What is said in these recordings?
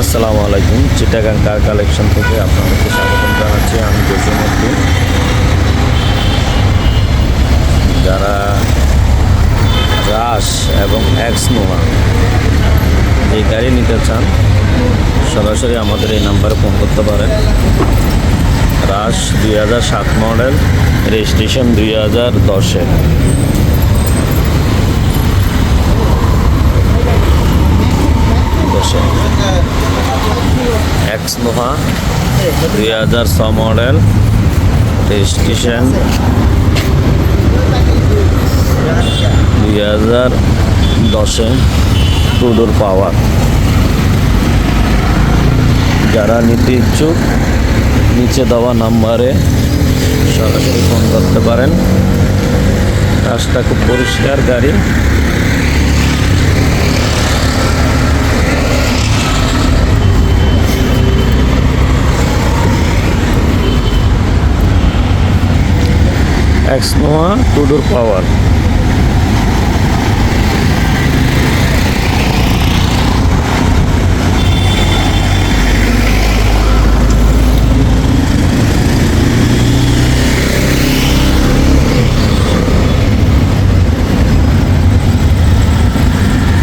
আসসালামু আলাইকুম। Chittagong car collection থেকে আপনাদেরকে স্বাগতম জানাচ্ছি। আমি জসিমুদ্দিন যারা রাস এবং এক্স নোভা এই গাড়ি নিতে চান, সরাসরি আমাদের এই নাম্বারে ফোন করতে পারেন। রাস দুই হাজার সাত মডেল, রেজিস্ট্রেশন দুই হাজার নোভা দুই হাজার ছ মডেল রেজিস্ট্রেশন দুই হাজার দশে টুডোর পাওয়ার। যারা নিতে ইচ্ছুক, নিচে দেওয়া নাম্বারে সরাসরি ফোন করতে পারেন। রাস্তা খুব পরিষ্কার, গাড়ি এক্সনোয়া টুডোর পাওয়ার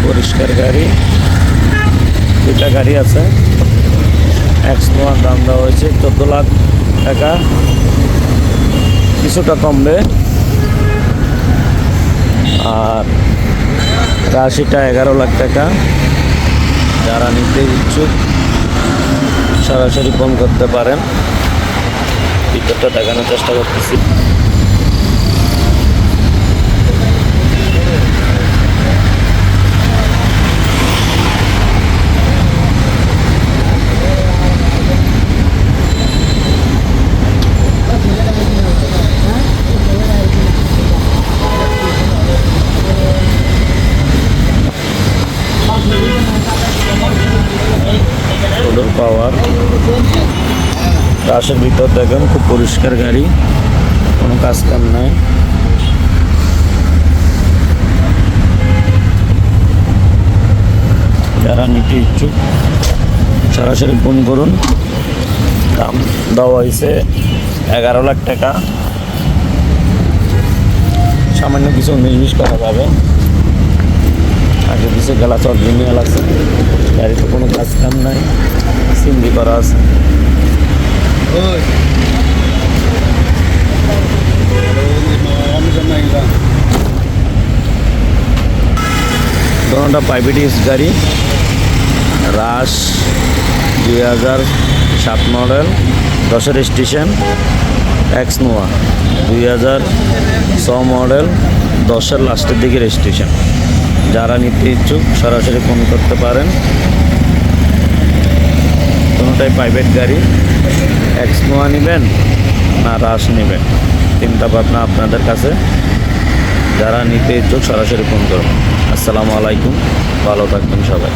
পরিষ্কার গাড়ি। দুইটা গাড়ি আছে। এক্সনোয়ার দাম দেওয়া হয়েছে চোদ্দ লাখ টাকা। কিছুটা কমবে। আর রাশিটা এগারো লাখ টাকা। যারা নিতে ইচ্ছুক, সরাসরি ফোন করতে পারেন। ভিতরটা দেখানোর চেষ্টা করতেছি। পাওয়ার। রাশের ভিতর দেখেন, খুব পরিষ্কার গাড়ি। কোনো কাজ কাম নাই। যারা নিতে ইচ্ছুক, সরাসরি ফোন করুন। দাম দেওয়া হয়েছে এগারো লাখ টাকা। সামান্য কিছু বিশ করা যাবে। আগে পিছে গেলা চর আছে। গাড়িতে কোনো কাজ কাম নাই। সিন্দি করা আছে। দোনোটা প্রাইভেট ইউজ গাড়ি। রাস দুই হাজার সাত মডেল দশের স্টেশন এক্স নোয়া দুই হাজার ছ মডেল দশের লাস্টের দিকে রেজিস্ট্রেশন যারা নিতে ইচ্ছুক সরাসরি ফোন করতে পারেন। কোনোটাই প্রাইভেট গাড়ি। এক্সমোয়া নেবেন না রাশ নেবেন। চিন্তা ভাবনা আপনাদের কাছে। যারা নিতে ইচ্ছুক সরাসরি ফোন করবেন আসসালামু আলাইকুম। ভালো থাকবেন সবাই।